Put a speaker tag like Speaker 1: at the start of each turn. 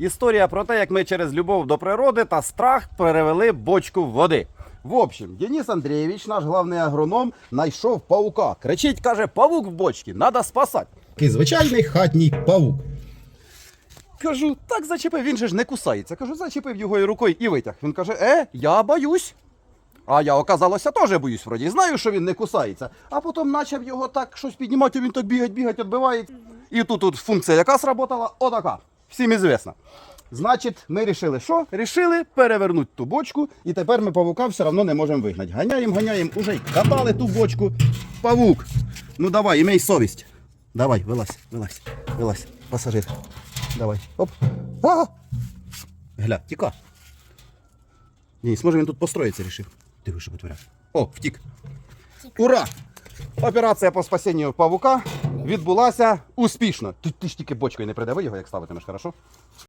Speaker 1: Історія про те, як ми через любов до природи та страх перевели бочку води. В общем, Денис Андрійович, наш головний агроном, знайшов паука. Кричить, каже, павук в бочці, треба спасати. Такий звичайний хатній павук. Кажу, так зачепив, він же ж не кусається. Кажу, зачепив його і рукою і витяг. Він каже, е, я боюсь. А я, оказалося, теж боюсь вроді. Знаю, що він не кусається. А потім почав його так щось піднімати, він так бігать, бігать, відбиває. І тут, тут функція яка сработала? Отака. Всім ізвісна. Значить, ми рішили, що? Рішили перевернути ту бочку, і тепер ми павука все одно не можемо вигнати. Ганяємо, ганяємо, уже й катали ту бочку. Павук. Ну давай, імей совість. Давай, вилазь, вилазь, вилазь, пасажир. Давай. Оп. А! Гля, тіка. Ні, може він тут построїться, рішив. Диви, що витворяв. О, втік. Ура! Операція по спасінню павука відбулася успішно. Ти, ти ж тільки бочкою не придави його, як ставитимеш, хорошо?